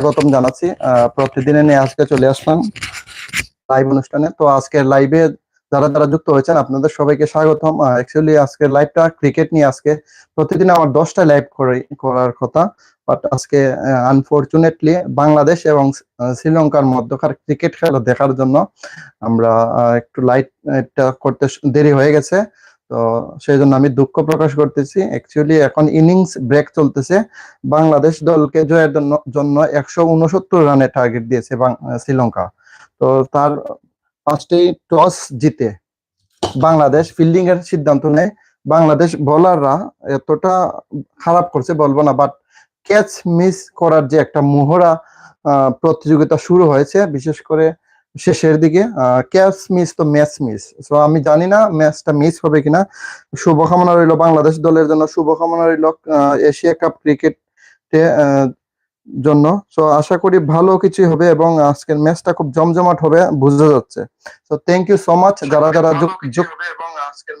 স্বাগতম জানাচ্ছি। প্রতিদিনে নিয়ে আজকে চলে আসলাম লাইভ অনুষ্ঠানে। তো আজকের লাইভে যারা যারা যুক্ত হয়েছেন, আপনাদের সবাইকে স্বাগতম। অ্যাকচুয়ালি আজকের লাইভটা ক্রিকেট নিয়ে আজকে প্রতিদিন আমার দশটা লাইভ করার কথা। বাট আজকে আনফরচুনেটলি বাংলাদেশ এবং শ্রীলঙ্কার মধ্যকার ক্রিকেট খেলা দেখার জন্য আমরা একটু লাইটটা করতে দেরি হয়ে গেছে। তো সেই জন্য আমি দুঃখ প্রকাশ করতেছি। অ্যাকচুয়ালি এখন ইনিংস ব্রেক চলতেছে। বাংলাদেশ দলকে জয়ের জন্য একশো উনসত্তর রানের টার্গেট দিয়েছে শ্রীলঙ্কা। তো তার পাঁচটি টস জিতে। বাংলাদেশ ফিল্ডিং এর সিদ্ধান্ত নেয়। বাংলাদেশ বোলাররা এতটা খারাপ করছে বলব না বাট ক্যাচ মিস করার যে একটা মোহরা প্রতিযোগিতা শুরু হয়েছে। বিশেষ করে শেষের দিকে ক্যাচ মিস তো ম্যাচ মিস তো আমি জানি না ম্যাচটা মিস হবে কিনা। শুভকামনা রইল বাংলাদেশ দলের জন্য শুভকামনা রইল এশিয়া কাপ ক্রিকেটে জন্য। তো আশা করি ভালো কিছু হবে এবং আজকের ম্যাচটা খুব জমজমাট হবে বোঝা যাচ্ছে। তো থ্যাংক ইউ সো মাচ যারা যারা যুক- যুক-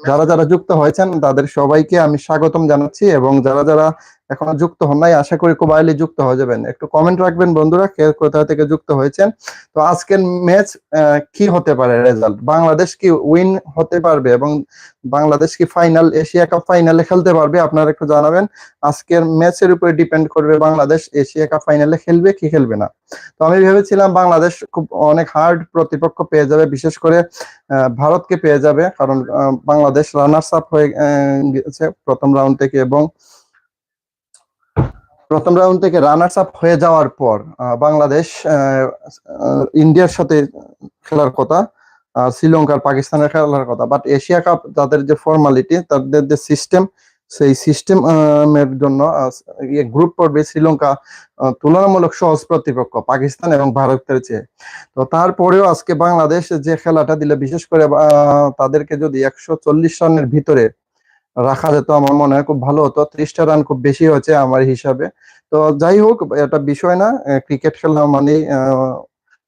যারা যারা যুক্ত হয়েছেন তাদের সবাইকে আমি স্বাগতম জানাচ্ছি এবং যারা যারা এখনও যুক্ত হন নাই। আশা করি খুব আইলি যুক্ত হয়ে যাবেন। একটু কমেন্ট রাখবেন বন্ধুরা, কে কোথা থেকে যুক্ত হয়েছেন। তো আজকের ম্যাচ কি হতে পারে রেজাল্ট বাংলাদেশ কি উইন হতে পারবে এবং বাংলাদেশ কি ফাইনাল এশিয়া কাপ ফাইনালে খেলতে পারবে? আপনারা একটু জানাবেন। আজকের ম্যাচের উপরে ডিপেন্ড করবে বাংলাদেশ এশিয়া কাপ ফাইনালে খেলবে কি খেলবে না। তো আমি ভেবেছিলাম বাংলাদেশ খুব অনেক হার্ড প্রতিপক্ষ পেয়ে যাবে, বিশেষ করে ভারতকে পেয়ে যাবে। কারণ বাংলাদেশ রানার্স আপ হয়ে গেছে প্রথম রাউন্ড থেকে এবং প্রথম রাউন্ড থেকে রানার্স আপ হয়ে যাওয়ার পর বাংলাদেশ ইন্ডিয়ার সাথে খেলার কথা শ্রীলঙ্কার পাকিস্তানের খেলার কথা। বাট এশিয়া কাপ তাদের যে ফর্মালিটি তাদের যে সিস্টেম সেই সিস্টেম এর জন্য গ্রুপ পর্বে শ্রীলঙ্কা তুলনামূলক সহজ প্রতিপক্ষ, পাকিস্তান এবং ভারতের চেয়ে। তো তারপরেও আজকে বাংলাদেশ যে খেলাটা দিলে, বিশেষ করে তাদেরকে যদি একশো চল্লিশ রানের ভিতরে রাখা যেত আমার মনে হয়, খুব ভালো হতো। ত্রিশটা রান খুব বেশি হয়েছে আমার হিসাবে। তো যাই হোক, এটা বিষয় না ক্রিকেট খেলা মানে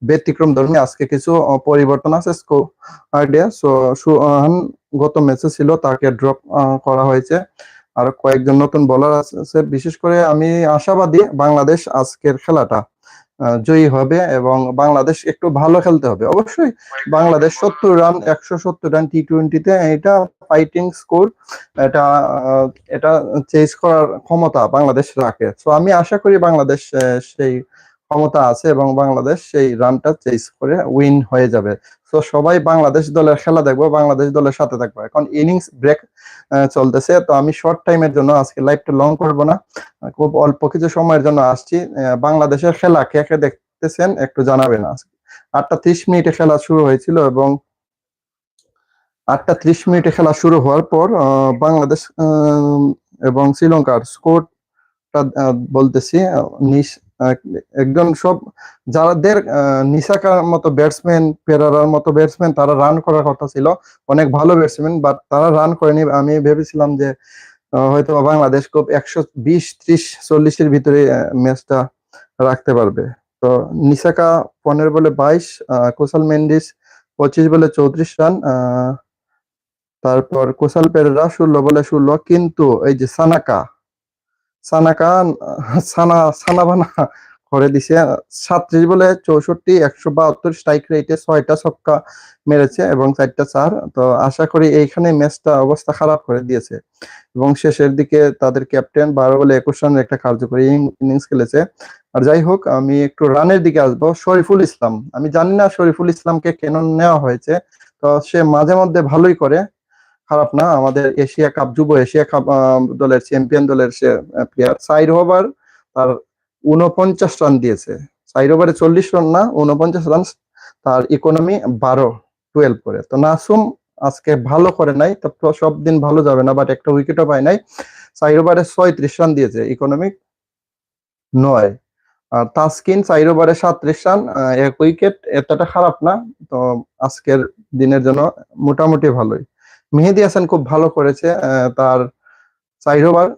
ব্যতিক্রম ধর্মী। আজকে কিছু পরিবর্তন আছে আইডিয়া সো গত ম্যাচে ছিল, তাকে ড্রপ করা হয়েছে। আর কয়েকজন নতুন বোলার আছে। বিশেষ করে আমি আশাবাদী বাংলাদেশ আজকের খেলাটা। জয়ী হবে এবং বাংলাদেশ একটু ভালো খেলতে হবে। অবশ্যই বাংলাদেশ সত্তর রান, একশো সত্তর রান টি টোয়েন্টিতে এটা ফাইটিং স্কোর এটা এটা চেঞ্জ করার ক্ষমতা বাংলাদেশ রাখে। তো আমি আশা করি বাংলাদেশ সেই ক্ষমতা আছে এবং বাংলাদেশ সেই রানটা চেস করে উইন হয়ে যাবে। তো সবাই বাংলাদেশ দলের খেলা দেখব, বাংলাদেশ দলের সাথে থাকব। এখন ইনিংস ব্রেক চলতেছে। তো আমি শর্ট টাইমের জন্য আজকে লাইভটা লং করব না। খুব অল্প কিছু সময়ের জন্য আসছি। বাংলাদেশের খেলা কে কে দেখতেছেন একটু জানাবেন আজকে। আটটা ত্রিশ মিনিটে খেলা শুরু হয়েছিল এবং আটটা ত্রিশ মিনিটে খেলা শুরু হওয়ার পর বাংলাদেশ এবং শ্রীলঙ্কার স্কোরটা বলতেছি। একজন সব যাদের নিশাকার মতো ব্যাটসম্যান পেরারার মতো ব্যাটসম্যান তারা রান করার কথা ছিল। অনেক ভালো ব্যাটসম্যান বাট তারা রান করেনি। আমি ভেবেছিলাম যে হয়তো বাংলাদেশ খুব একশো বিশ, ত্রিশ, চল্লিশের ভিতরে ম্যাচটা রাখতে পারবে। তো নিশাকা পনেরো বলে বাইশ কোসাল মেন্ডিস পঁচিশ বলে চৌত্রিশ রান তারপর কোসাল পেরেরা ষোলো বলে ষোলো। কিন্তু এই যে সানাকা সানাকা আহ, সানা সানাবানা করে দিছে। সাতত্রিশ বলে চৌষট্টি একশো বাহাত্তর স্ট্রাইক রেটে ছয়টা ছক্কা মেরেছে এবং চারটা চার। তো আশা করি এইখানে ম্যাচটা অবস্থা খারাপ করে দিয়েছে। এবং শেষের দিকে তাদের ক্যাপ্টেন বারো বলে একুশ রানের একটা কার্যকরী ইনিংস খেলেছে। আর যাই হোক আমি একটু রানের দিকে আসব। শরীফুল ইসলাম আমি জানি না শরীফুল ইসলামকে কেন নেওয়া হয়েছে। তো সে মাঝে মধ্যে ভালোই করে। খারাপ না, আমাদের এশিয়া কাপ, যুব এশিয়া কাপ দলের চ্যাম্পিয়ন দলের সে প্লেয়ার সাইড ওভার তার উনপঞ্চাশ রান দিয়েছে। সাইড ওভারে চল্লিশ রান না উনপঞ্চাশ রান তার ইকোনমি বারো টুয়েলভ করে। তো নাসুম আজকে ভালো করে নাই, তো সব দিন ভালো যাবে না বাট একটা উইকেটও পায় নাই। সাইড ওভারে ছয়ত্রিশ রান দিয়েছে ইকোনমিক নয়। আর তাসকিন সাইড ওভারে সাতত্রিশ রান এক উইকেট এতটা খারাপ না। তো আজকের দিনের জন্য মোটামুটি ভালোই। মেহেদি হাসান খুব ভালো করেছে তার চার ওভার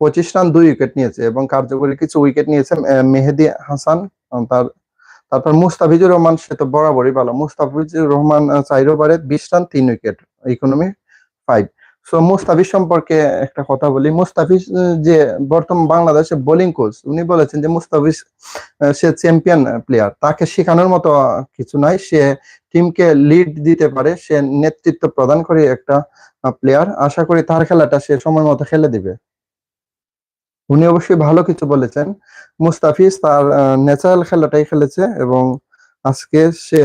পঁচিশ রান, দুই উইকেট নিয়েছে এবং কার্যকরী কিছু উইকেট নিয়েছে মেহেদি হাসান তার, তারপর মুস্তাফিজুর রহমান, সে তো বরাবরই ভালো। মুস্তাফিজুর রহমান চার ওভারে বিশ রান, তিন wicket economy five so Mustafiz সম্পর্কে একটা কথা বলি। মুস্তাফিজ যে বর্তমান বাংলাদেশের বোলিং কোচ উনি বলেছেন যে মুস্তাফিজ সে চ্যাম্পিয়ন প্লেয়ার তাকে শেখানোর মতো কিছু নাই। সে টিমকে লিড দিতে পারে, সে নেতৃত্ব প্রদান করে একটা প্লেয়ার আশা করি তার খেলাটা সে সময় মতো খেলে দিবে। উনি অবশ্যই ভালো কিছু বলেছেন। মুস্তাফিজ তার ন্যাচারাল খেলাটাই খেলেছে এবং আজকে সে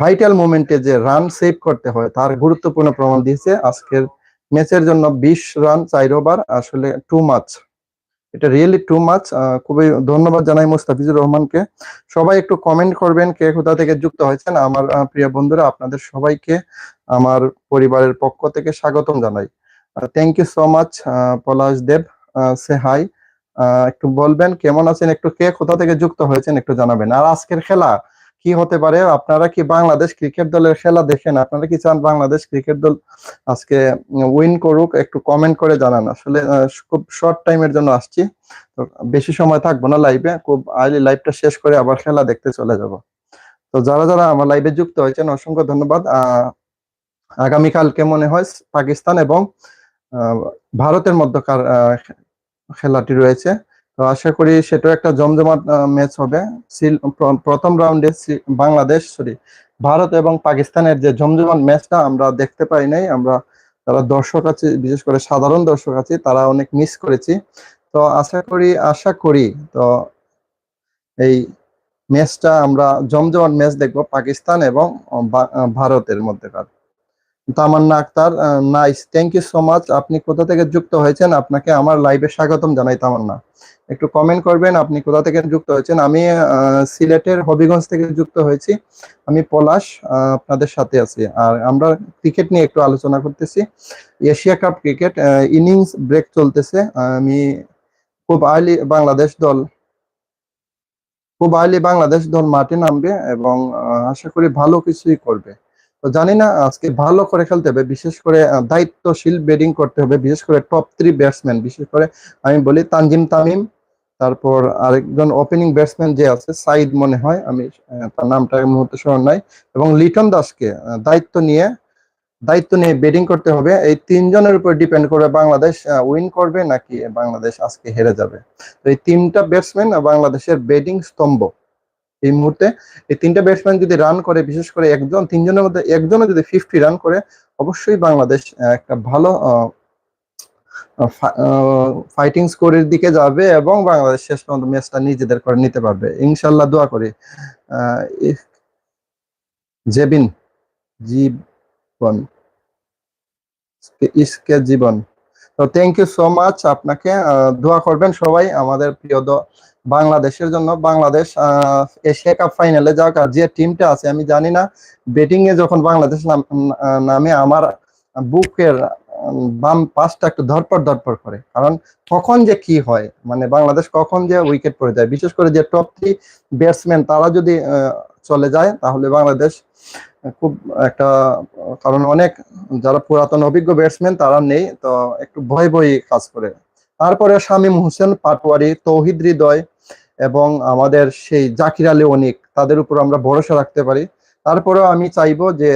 ভাইটাল মোমেন্টে যে রান সেভ করতে হয়, তার গুরুত্বপূর্ণ প্রমাণ দিয়েছে আজকের ম্যাচের জন্য বিশ রান চার ওভার আসলে টু মাচ এটা রিয়েলি টু মাচ খুবই ধন্যবাদ জানাই মুস্তাফিজুর রহমানকে। সবাই একটু কমেন্ট করবেন কে কোথা থেকে যুক্ত হয়েছেন। আমার প্রিয় বন্ধুরা, আপনাদের সবাইকে আমার পরিবারের পক্ষ থেকে স্বাগতম জানাই। Thank you so much Palash Deb. Say hi একটু বলবেন কেমন আছেন? একটু কে কোথা থেকে যুক্ত হয়েছেন? একটু জানাবেন। আর আজকের খেলা কি হতে পারে? আপনারা কি বাংলাদেশ ক্রিকেট দলের খেলা দেখেন? আপনারা কি চান বাংলাদেশ ক্রিকেট দল আজকে উইন করুক? একটু কমেন্ট করে জানান। আসলে খুব শর্ট টাইমের জন্য আসছি। তো বেশি সময় থাকব না লাইভে খুব আর্লি লাইভটা শেষ করে আবার খেলা দেখতে চলে যাব। তো যারা যারা আমার লাইভে যুক্ত হয়েছেন, অসংখ্য ধন্যবাদ। আগামীকালকে মনে হয়? পাকিস্তান এবং ভারতের মধ্যকার খেলাটি রয়েছে। তো আশা করি সেটাও একটা জমজমাট ম্যাচ হবে। প্রথম রাউন্ডে বাংলাদেশ সরি ভারত এবং পাকিস্তানের যে জমজমাট ম্যাচটা আমরা দেখতে পাই নাই, আমরা যারা দর্শক আছে, বিশেষ করে সাধারণ দর্শক আছে, তারা অনেক মিস করেছি। তো আশা করি আশা করি, তো এই ম্যাচটা আমরা জমজমাট ম্যাচ দেখব পাকিস্তান এবং ভারতের মধ্যেকার Tamanna Akhtar nice thank you so much আপনি কোথা থেকে যুক্ত হয়েছেন? আপনাকে আমার লাইভে স্বাগতম জানাই তামান্না। একটু কমেন্ট করবেন, আপনি কোথা থেকে যুক্ত হয়েছেন? আমি সিলেটের হবিগঞ্জ থেকে যুক্ত হয়েছি। আমি পলাশ আপনাদের সাথে আছি। আর আমরা ক্রিকেট নিয়ে একটু আলোচনা করতেছি। Asia cup cricket innings break চলতেছে। আমি খুব আর্লি বাংলাদেশ দল, খুব আর্লি বাংলাদেশ দল মাঠে নামবে এবং আশা করি ভালো কিছুই করবে। তো জানি না, আজকে ভালো করে খেলতে হবে, বিশেষ করে দায়িত্বশীল ব্যাটিং করতে হবে, বিশেষ করে টপ থ্রি ব্যাটসম্যান বিশেষ করে আমি বলি তানজিম তামিম, তারপর আরেকজন ওপেনিং ব্যাটসম্যান যে আছে, সাইদ মনে হয়, আমি তার নামটা মুহূর্তে স্মরণ নাই, এবং লিটন দাসকে দায়িত্ব নিয়ে দায়িত্ব নিয়ে ব্যাটিং করতে হবে, এই তিনজনের উপর ডিপেন্ড করে বাংলাদেশ উইন করবে নাকি বাংলাদেশ আজকে হেরে যাবে। তো এই তিনটা ব্যাটসম্যান বাংলাদেশের ব্যাটিং স্তম্ভ। এই মুহূর্তে এই তিনটা ব্যাটসম্যান যদি রান করে, বিশেষ করে একজন, তিনজনের মধ্যে একজনও যদি ফিফটি রান করে, অবশ্যই বাংলাদেশ একটা ভালো ফাইটিং স্কোরের দিকে যাবে এবং বাংলাদেশ শেষ পর্যন্ত ম্যাচটা নিজেদের করে নিতে পারবে। ইনশাল্লাহ দোয়া করি। জেবিন, জীবন ইসকে জীবন। তো থ্যাংক ইউ সো মাচ আপনাকে। দোয়া করবেন সবাই আমাদের প্রিয় বাংলাদেশের জন্য। বাংলাদেশ এশিয়া কাপ ফাইনালে আর যে টিমটা আছে, আমি জানি না ব্যাটিং এ যখন বাংলাদেশ নাম- আমার বুকের বাম পাশটা একটু ধরপড় ধরপড় করে। কারণ কখন যে কি হয় মানে বাংলাদেশ কখন যে উইকেট পড়ে যায়, বিশেষ করে যে টপ থ্রি ব্যাটসম্যান তারা যদি চলে যায়, তাহলে বাংলাদেশ খুব একটা, কারণ অনেক যারা পুরাতন অভিজ্ঞ ব্যাটসম্যান তারা নেই, তো একটু ভয় ভয় কাজ করে। তারপরে শামীম হোসেন, পাটোয়ারি, তৌহিদ হৃদয় এবং আমাদের সেই জাকির আলী অনিক, তাদের উপর আমরা ভরসা রাখতে পারি। তারপরেও আমি চাইব যে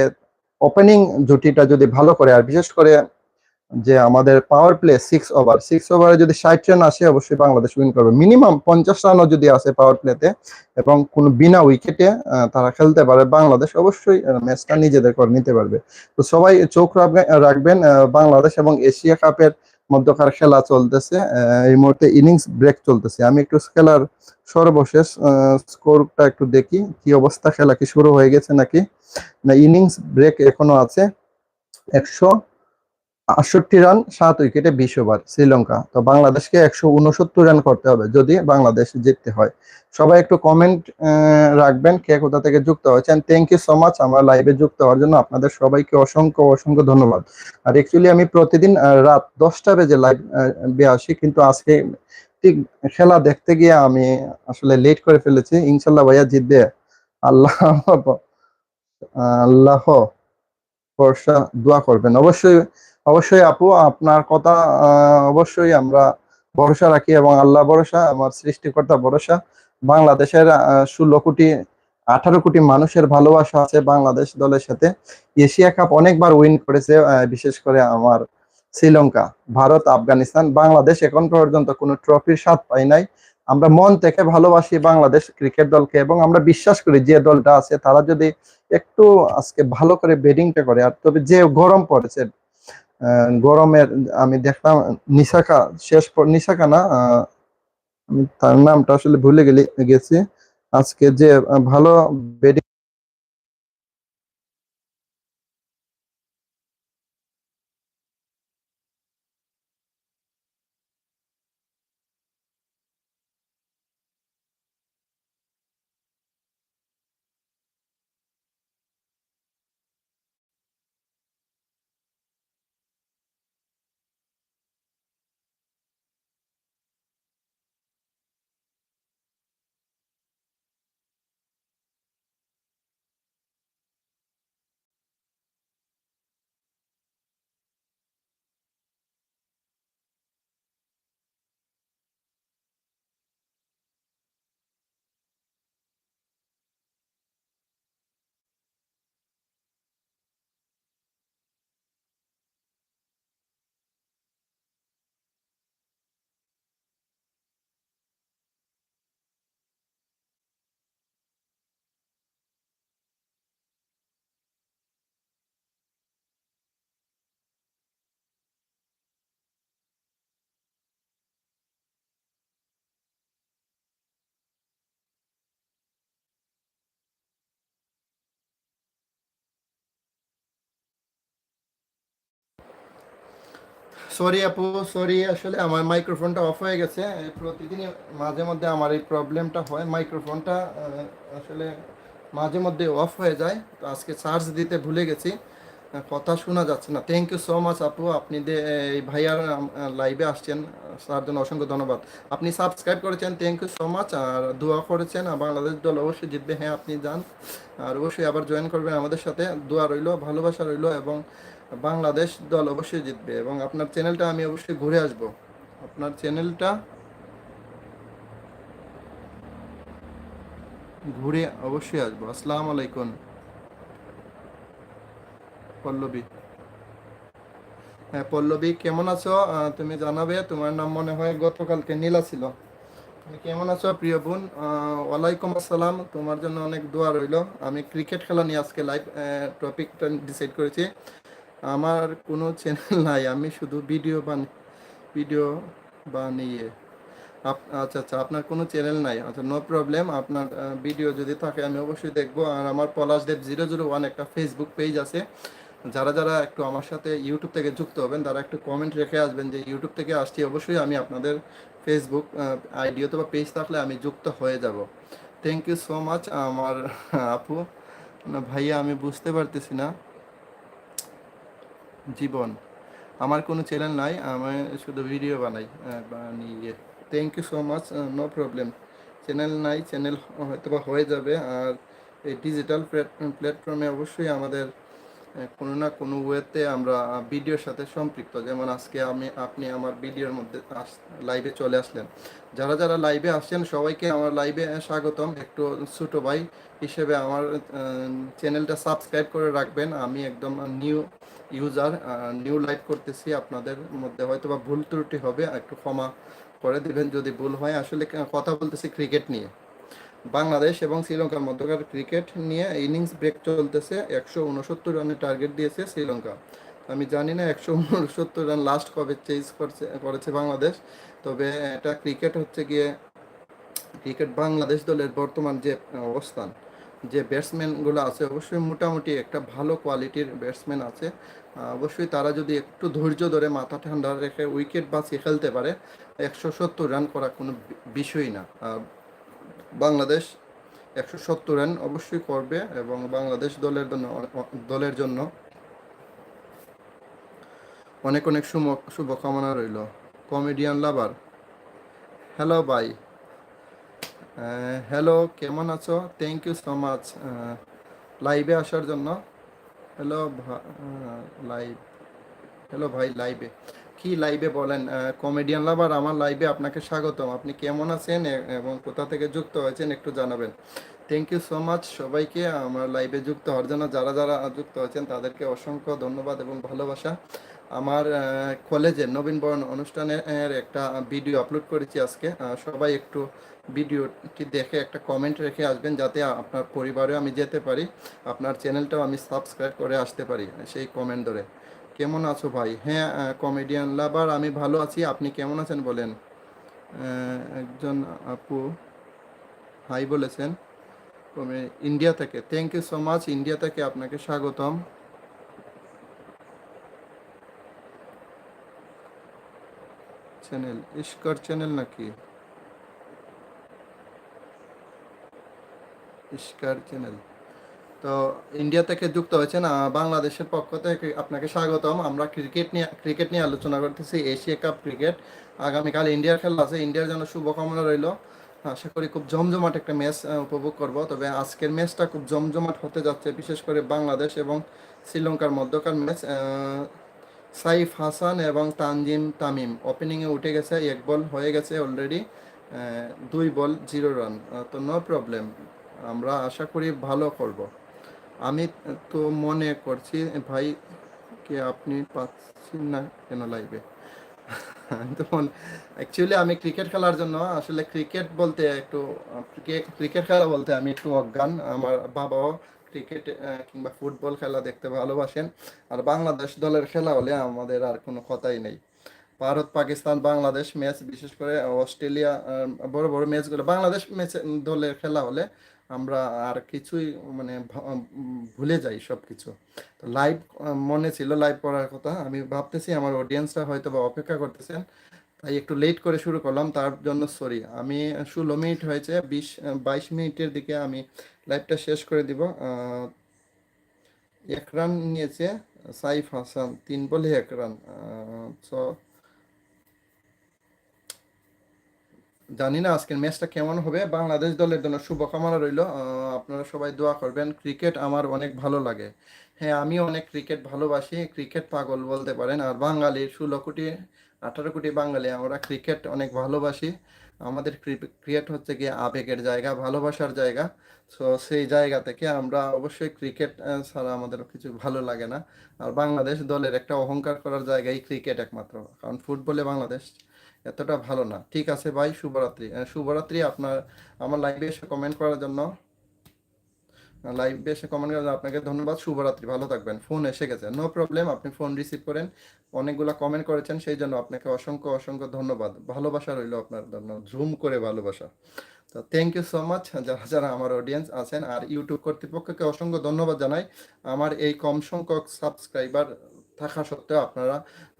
ওপেনিং জুটিটা যদি ভালো করে, আর বিশেষ করে যে আমাদের power play six over six ওভারে যদি ষাট রান আসে, অবশ্যই বাংলাদেশ উইন করবে। মিনিমাম পঞ্চাশ রানও যদি আসে পাওয়ার প্লেতে এবং কোনো বিনা উইকেটে তারা খেলতে পারে, বাংলাদেশ অবশ্যই ম্যাচটা নিজেদের করে নিতে পারবে। তো সবাই চোখ রাখবে- রাখবেন বাংলাদেশ এবং এশিয়া কাপের মধ্যকার খেলা চলতেছে এই মুহূর্তে ইনিংস ব্রেক চলতেছে। আমি একটু খেলার সর্বশেষ স্কোরটা একটু দেখি, কি অবস্থা, খেলা কি শুরু হয়ে গেছে নাকি? না ইনিংস ব্রেক এখনও আছে, একশো আটষট্টি রান, সাত উইকেটে বিশ ওভার শ্রীলঙ্কা। তো বাংলাদেশকে একশো উনসত্তর রান করতে হবে যদি বাংলাদেশ জিততে হয়। সবাই একটু কমেন্ট রাখবেন কে কোথা থেকে যুক্ত হয়েছেন। থ্যাংক ইউ সো মাচ আমার লাইভে যুক্ত হওয়ার জন্য আপনাদের সবাইকে অসংখ্য অসংখ্য ধন্যবাদ। আর অ্যাকচুয়ালি আমি প্রতিদিন রাত দশটা বেজে লাইভ আসি কিন্তু আজকে ঠিক খেলা দেখতে গিয়ে আমি আসলে লেট করে ফেলেছি। ইনশাল্লাহ ভাইয়া জিতবে। আল্লাহ আল্লাহ ভরসা, দোয়া করবেন। অবশ্যই অবশ্যই আপু, আপনার কথা অবশ্যই আমরা ভরসা রাখি এবং আল্লাহ ভরসা, আমার সৃষ্টিকর্তা ভরসা। বাংলাদেশের ষোলো কোটি, আঠারো কোটি মানুষের ভালোবাসা আছে বাংলাদেশ দলের সাথে। এশিয়া কাপ অনেকবার উইন করেছে বিশেষ করে আমার শ্রীলঙ্কা, ভারত, আফগানিস্তান। বাংলাদেশ এখন পর্যন্ত কোনো ট্রফির স্বাদ পাই নাই। আমরা মন থেকে ভালোবাসি বাংলাদেশ ক্রিকেট দলকে এবং আমরা বিশ্বাস করি যে দলটা আছে, তারা যদি একটু আজকে ভালো করে ব্যাটিংটা করে, আর তবে যে গরম পড়েছে গরমের আমি দেখলাম নিশাখা শেষ নিশাকা না আমি তার নামটা আসলে ভুলে গেলে গেছি। আজকে যে ভালো ব্যাটিং সরি আপু সরি আসলে আমার মাইক্রোফোনটা অফ হয়ে গেছে। প্রতিদিনই মাঝে মধ্যে আমার এই প্রবলেমটা হয়। মাইক্রোফোনটা আসলে মাঝে মধ্যে অফ হয়ে যায়। তো আজকে চার্জ দিতে ভুলে গেছি। কথা শোনা যাচ্ছে না। থ্যাংক ইউ সো মাচ আপু। আপনি এই ভাইয়ার লাইভে আসছেন। তার জন্য অসংখ্য ধন্যবাদ। আপনি সাবস্ক্রাইব করেছেন থ্যাংক ইউ সো মাচ আর দোয়া করেছেন, আর বাংলাদেশ দল অবশ্যই জিতবে। হ্যাঁ আপনি যান। আর অবশ্যই আবার জয়েন করবেন আমাদের সাথে। দোয়া রইল, ভালোবাসা রইল এবং বাংলাদেশ দল অবশ্যই জিতবে এবং আপনার চ্যানেলটা আমি অবশ্যই ঘুরে আসব। আপনার চ্যানেলটা ঘুরে অবশ্যই আসব। আসসালামু আলাইকুম, পল্লবী। হ্যাঁ পল্লবী, কেমন আছো? তুমি জানাবে, তোমার নাম মনে হয় গতকালকে নীলা ছিল। তুমি কেমন আছো প্রিয় বোন? ওয়ালাইকুম আসসালাম, তোমার জন্য অনেক দোয়া রইল। আমি ক্রিকেট খেলা নিয়ে আজকে লাইভ টপিকটা ডিসাইড করেছি। আমার কোনো চ্যানেল নাই, আমি শুধু ভিডিও বান ভিডিও বানিয়ে। আচ্ছা আচ্ছা আপনার কোনো চ্যানেল নাই? আচ্ছা নো প্রবলেম আপনার ভিডিও যদি থাকে, আমি অবশ্যই দেখব। আর আমার Palash Palash Deb zero zero one একটা ফেসবুক পেজ আছে। যারা যারা একটু আমার সাথে ইউটিউব থেকে যুক্ত হবেন, তারা একটু কমেন্ট রেখে আসবেন যে ইউটিউব থেকে আসছি, অবশ্যই আমি আপনাদের ফেসবুক আইডি অথবা পেজ থাকলে আমি যুক্ত হয়ে যাব। থ্যাংক ইউ সো মাচ আমার আপু। ভাইয়া, আমি বুঝতে পারতেছি না। জীবন। আমার কোনো চ্যানেল নাই, আমি শুধু ভিডিও বানাই নিয়ে thank you so much no problem channel নাই চ্যানেল হয়তো হয়ে যাবে, আর এই ডিজিটাল প্ল্যাটফর্মে অবশ্যই আমাদের কোনো না কোনো ওয়েতে আমরা ভিডিওর সাথে সম্পৃক্ত। যেমন আজকে আমি, আপনি আমার ভিডিওর মধ্যে লাইভে চলে আসলেন। যারা যারা লাইভে আসছেন, সবাইকে আমার লাইভে স্বাগতম। একটু ছোটো ভাই হিসেবে আমার চ্যানেলটা সাবস্ক্রাইব করে রাখবেন। আমি একদম নিউ ইউজার নিউ লাইভ করতেছি। আপনাদের মধ্যে হয়তো বা ভুল ত্রুটি হবে, একটু ক্ষমা করে দিবেন যদি ভুল হয়। আসলে কথা বলতেছি ক্রিকেট নিয়ে। বাংলাদেশ এবং শ্রীলঙ্কার মধ্যকার ক্রিকেট নিয়ে ইনিংস ব্রেক চলতেছে। একশো উনসত্তর রানের টার্গেট দিয়েছে শ্রীলঙ্কা। আমি জানি না একশো উনসত্তর রান লাস্ট কবে চেঞ্জ করছে, করেছে বাংলাদেশ। তবে এটা ক্রিকেট হচ্ছে গিয়ে, ক্রিকেট বাংলাদেশ দলের বর্তমান যে অবস্থান, যে ব্যাটসম্যানগুলো আছে, অবশ্যই মোটামুটি একটা ভালো কোয়ালিটির ব্যাটসম্যান আছে। অবশ্যই তারা যদি একটু ধৈর্য ধরে মাথা ঠান্ডা রেখে উইকেট বাঁচিয়ে খেলতে পারে, একশো সত্তর রান করা কোনো বি- বিষয়ই না। বাংলাদেশ একশো সত্তর রান অবশ্যই করবে এবং বাংলাদেশ দলের জন্য দলের জন্য অনেক অনেক শুভ, শুভকামনা রইল। Comedian lover. হ্যালো ভাই। হ্যালো, কেমন আছো? থ্যাংক ইউ সো মাচ লাইভে আসার জন্য। হ্যালো লাইভ হ্যালো ভাই লাইভে কি লাইভে বলেন? কমেডিয়ান লাভার আমার লাইভে আপনাকে স্বাগতম। আপনি কেমন আছেন এবং কোথা থেকে যুক্ত হয়েছেন একটু জানাবেন। থ্যাংক ইউ সো মাচ সবাইকে, আমার লাইভে যুক্ত হওয়ার জন্য যারা যারা যুক্ত হয়েছেন তাদেরকে অসংখ্য ধন্যবাদ এবং ভালোবাসা। আমার কলেজের নবীনবরণ অনুষ্ঠানের একটা ভিডিও আপলোড করেছি আজকে। সবাই একটু ভিডিওটি দেখে একটা কমেন্ট রেখে আসবেন, যাতে আপনার পরিবারে আমি যেতে পারি, আপনার চ্যানেলটাও আমি সাবস্ক্রাইব করে আসতে পারি, সেই কমেন্ট ধরে। কেমন আছো ভাই? হ্যাঁ কমেডিয়ান লাভার আমি ভালো আছি। আপনি কেমন আছেন বলেন? একজন আপু হাই বলেছেন ইন্ডিয়া থেকে। Thank you so much India থেকে আপনাকে স্বাগতম। চ্যানেল ইস্কর চ্যানেল নাকি? ইস্কার চ্যানেল তো ইন্ডিয়া থেকে যুক্ত হয়েছেন বাংলাদেশের পক্ষ থেকে আপনাকে স্বাগতম। আমরা ক্রিকেট নিয়ে ক্রিকেট নিয়ে আলোচনা করতেছি এশিয়া কাপ ক্রিকেট আগামীকাল ইন্ডিয়ার খেলা আছে ইন্ডিয়ার জন্য শুভকামনা রইল। আশা করি খুব জমজমাট একটা ম্যাচ উপভোগ করব। তবে আজকের ম্যাচটা খুব জমজমাট হতে যাচ্ছে, বিশেষ করে বাংলাদেশ এবং শ্রীলঙ্কার মধ্যকার ম্যাচ সাইফ হাসান এবং তানজিম তামিম। ওপেনিংয়ে উঠে গেছে, এক বল হয়ে গেছে অলরেডি দুই বল জিরো রান তো নো প্রবলেম আমরা আশা করি ভালো করব। আমি তো মনে করছি, ভাই, কি আপনি পাচ্ছেন না কেন লাইভে তো অ্যাকচুয়ালি আমি ক্রিকেট খেলার জন্য, আসলে ক্রিকেট বলতে একটু ক্রিকেট খেলা বলতে আমি একটু অজ্ঞান। আমার বাবাও ক্রিকেট কিংবা ফুটবল খেলা দেখতে ভালোবাসেন। আর বাংলাদেশ দলের খেলা হলে আমাদের আর কোনো কথাই নেই। ভারত, পাকিস্তান, বাংলাদেশ ম্যাচ বিশেষ করে অস্ট্রেলিয়া বড় বড় ম্যাচগুলো বাংলাদেশ ম্যাচ দলের খেলা হলে আমরা আর কিছুই মানে ভুলে যাই সব কিছু তো লাইভ মনে ছিল লাইভ করার কথা, আমি ভাবতেছি আমার অডিয়েন্সরা হয়তো বা অপেক্ষা করতেছেন, তাই একটু লেট করে শুরু করলাম, তার জন্য সরি আমি ষোলো মিনিট হয়েছে, বিশ বাইশ মিনিটের দিকে আমি লাইভটা শেষ করে দিব। এক রান নিয়েছে, সাইফ হাসান, তিন বলে এক রান সো জানি না আজকের ম্যাচটা কেমন হবে। বাংলাদেশ দলের জন্য শুভকামনা রইল। আপনারা সবাই দোয়া করবেন। ক্রিকেট আমার অনেক ভালো লাগে। হ্যাঁ আমি অনেক ক্রিকেট ভালোবাসি। ক্রিকেট পাগল বলতে পারেন। আর বাঙালির ষোলো কোটি, আঠারো কোটি বাঙালি, আমরা ক্রিকেট অনেক ভালোবাসি। আমাদের ক্রিকেট হচ্ছে গিয়ে আবেগের জায়গা, ভালোবাসার জায়গা। সো সেই জায়গা থেকে আমরা অবশ্যই ক্রিকেট ছাড়া আমাদের কিছু ভালো লাগে না। আর বাংলাদেশ দলের একটা অহংকার করার জায়গায় ক্রিকেট একমাত্র। কারণ ফুটবলে বাংলাদেশ এতটা ভালো না। ঠিক আছে ভাই, শুভরাত্রি। শুভরাত্রি আপনার, আমার লাইভে এসে কমেন্ট করার জন্য। লাইভে এসে কমেন্ট করার জন্য আপনাকে ধন্যবাদ, শুভরাত্রি, ভালো থাকবেন। ফোন এসে গেছে নো প্রবলেম আপনি ফোন রিসিভ করেন। অনেকগুলো কমেন্ট করেছেন, সেই জন্য আপনাকে অসংখ্য অসংখ্য ধন্যবাদ। ভালোবাসা রইল আপনার জন্য, ঝুম করে ভালোবাসা। তো থ্যাংক ইউ সো মাচ যারা যারা আমার অডিয়েন্স আছেন, আর ইউটিউব কর্তৃপক্ষকে অসংখ্য ধন্যবাদ জানাই। আমার এই কম সংখ্যক সাবস্ক্রাইবার থাকা সত্ত্বেও আপনারা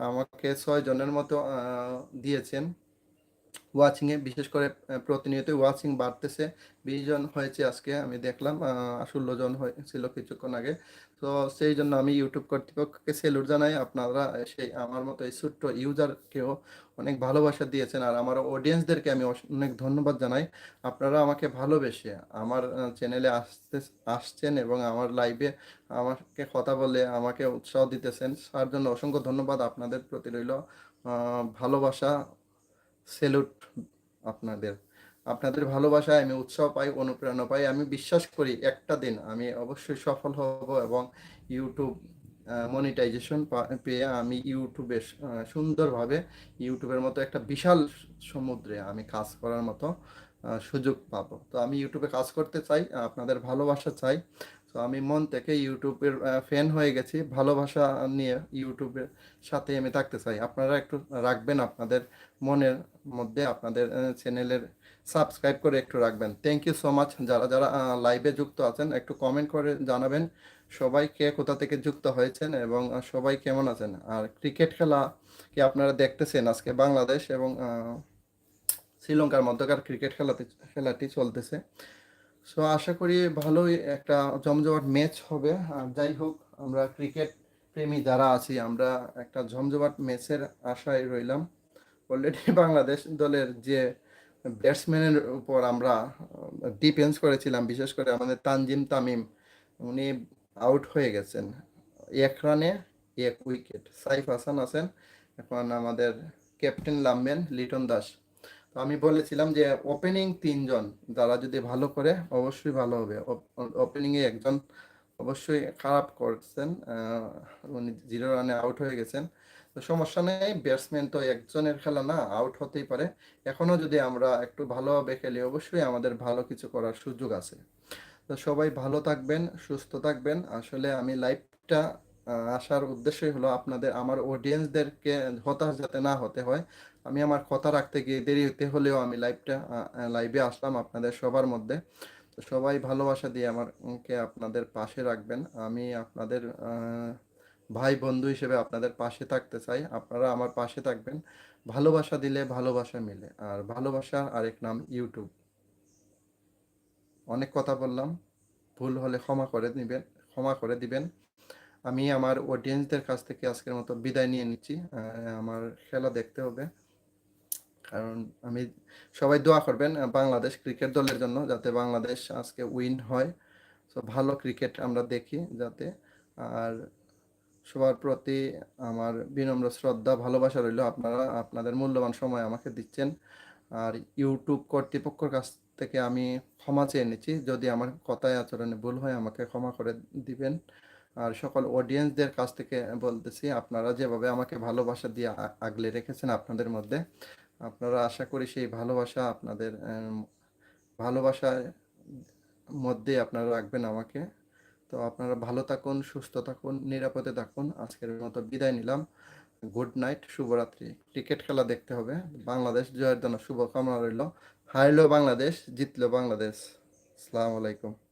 আমাকে ছয় জনের মতো দিয়েছেন। ওয়াচিংয়ে বিশেষ করে প্রতিনিয়ত ওয়াচিং বাড়তেছে। বিশ জন হয়েছে আজকে, আমি দেখলাম ষোলো জন হয়েছিল কিছুক্ষণ আগে। তো সেই জন্য আমি ইউটিউব কর্তৃপক্ষকে সেলুট জানাই। আপনারা সেই আমার মতো এই ছোট্ট ইউজারকেও অনেক ভালোবাসা দিয়েছেন আর আমার অডিয়েন্সদেরকে আমি অনেক ধন্যবাদ জানাই। আপনারা আমাকে ভালোবেসে আমার চ্যানেলে আসতে, আসছেন এবং আমার লাইভে আমাকে কথা বলে আমাকে উৎসাহ দিতেছেন। তার জন্য অসংখ্য ধন্যবাদ। আপনাদের প্রতি রইল ভালোবাসা সেলুট আপনাদের। আপনাদের ভালোবাসায় আমি উৎসাহ পাই, অনুপ্রেরণা পাই। আমি বিশ্বাস করি একটা দিন আমি অবশ্যই সফল হব এবং ইউটিউব মনিটাইজেশন পেয়ে আমি ইউটিউবে সুন্দরভাবে ইউটিউবের মতো একটা বিশাল সমুদ্রে আমি কাজ করার মতো সুযোগ পাবো। তো আমি ইউটিউবে কাজ করতে চাই, আপনাদের ভালোবাসা চাই। তো আমি মন থেকে ইউটিউবের ফ্যান হয়ে গেছি। ভালোবাসা নিয়ে ইউটিউবের সাথে আমি থাকতে চাই। আপনারা একটু রাখবেন আপনাদের মনের মধ্যে, আপনাদের চ্যানেলের সাবস্ক্রাইব করে একটু রাখবেন। থ্যাংক ইউ সো মাচ যারা যারা লাইভে যুক্ত আছেন, একটু কমেন্ট করে জানাবেন সবাই কে কোথা থেকে যুক্ত হয়েছেন এবং সবাই কেমন আছেন। আর ক্রিকেট খেলা কি আপনারা দেখতেছেন আজকে বাংলাদেশ এবং শ্রীলঙ্কার মধ্যকার ক্রিকেট খেলাতে, খেলাটি চলতেছে। সো আশা করি ভালোই একটা জমজমাট ম্যাচ হবে। আর যাই হোক, আমরা ক্রিকেট প্রেমী যারা আছি, আমরা একটা জমজমাট ম্যাচের আশায় রইলাম। অলরেডি বাংলাদেশ দলের যে ব্যাটসম্যানের উপর আমরা ডিফেন্স করেছিলাম, বিশেষ করে আমাদের তানজিম তামিম, উনি আউট হয়ে গেছেন। এক রানে এক উইকেট সাইফ হাসান আছেন। এখন আমাদের ক্যাপ্টেন নামবেন লিটন দাস। আমি বলেছিলাম যে ওপেনিং তিনজন, যারা যদি ভালো করে, অবশ্যই ভালো হবে। ওপেনিংয়ে একজন অবশ্যই খারাপ করছেন উনি জিরো রানে আউট হয়ে গেছেন। তো সমস্যা নেই ব্যাটসম্যান তো একজনের খেলা না আউট হতেই পারে। এখনও যদি আমরা একটু ভালোভাবে খেলি, অবশ্যই আমাদের ভালো কিছু করার সুযোগ আছে। তো সবাই ভালো থাকবেন, সুস্থ থাকবেন। আসলে আমি লাইভটা আসার উদ্দেশ্যই হলো আপনাদের, আমার অডিয়েন্সদেরকে হতাশ যাতে না হতে হয়। আমি আমার কথা রাখতে গিয়ে দেরি হতে হলেও আমি লাইভটা লাইভে আসলাম আপনাদের সবার মধ্যে। তো সবাই ভালোবাসা দিয়ে আমাকে আপনাদের পাশে রাখবেন। আমি আপনাদের ভাই বন্ধু হিসেবে আপনাদের পাশে থাকতে চাই। আপনারা আমার পাশে থাকবেন। ভালোবাসা দিলে ভালোবাসা মিলে, আর ভালোবাসার আরেক নাম ইউটিউব অনেক কথা বললাম। ভুল হলে ক্ষমা করে দিবেন, ক্ষমা করে দিবেন। আমি আমার অডিয়েন্সদের কাছ থেকে আজকের মতো বিদায় নিয়ে নিচ্ছি। আমার খেলা দেখতে হবে। কারণ আমি সবাই দোয়া করবেন বাংলাদেশ ক্রিকেট দলের জন্য যাতে বাংলাদেশ আজকে উইন হয়। তো ভালো ক্রিকেট আমরা দেখি যাতে। আর সবার প্রতি আমার বিনম্র শ্রদ্ধা, ভালোবাসা রইল। আপনারা আপনাদের মূল্যবান সময় আমাকে দিচ্ছেন। আর ইউটিউব কর্তৃপক্ষের কাছ থেকে আমি ক্ষমা চেয়ে নিচ্ছি। যদি আমার কথায়, আচরণে ভুল হয়, আমাকে ক্ষমা করে দিবেন। আর সকল অডিয়েন্সদের কাছ থেকে বলতেছি, আপনারা যেভাবে আমাকে ভালোবাসা দিয়ে আগলে রেখেছেন আপনাদের মধ্যে, আপনারা আশা করি সেই ভালোবাসা আপনাদের ভালোবাসার মধ্যে আপনারা রাখবেন আমাকে। তো আপনারা ভালো থাকুন, সুস্থ থাকুন, নিরাপদে থাকুন। আজকের মতো বিদায় নিলাম। গুড নাইট, শুভরাত্রি। ক্রিকেট খেলা দেখতে হবে। বাংলাদেশ জয়ের জন্য শুভকামনা রইল। হারলো বাংলাদেশ, জিতলো বাংলাদেশ। আসসালামু আলাইকুম।